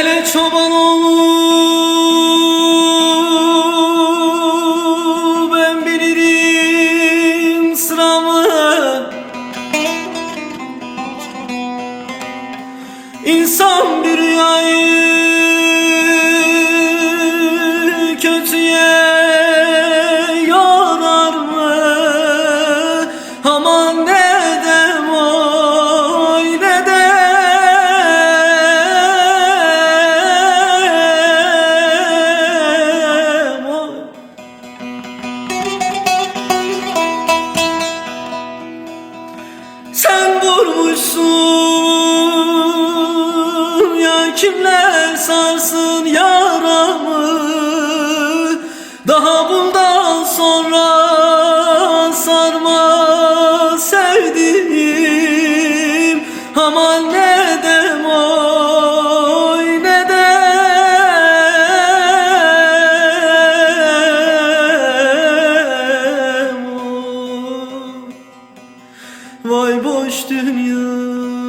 Hele çoban oğlu ben bilirim sıramı. İnsan bir rüyayı Sen vurmuşsun ya kimler sarsın yaramı? Daha bundan sonra sarma sevdiğim Aman ne dem Vay boş dünya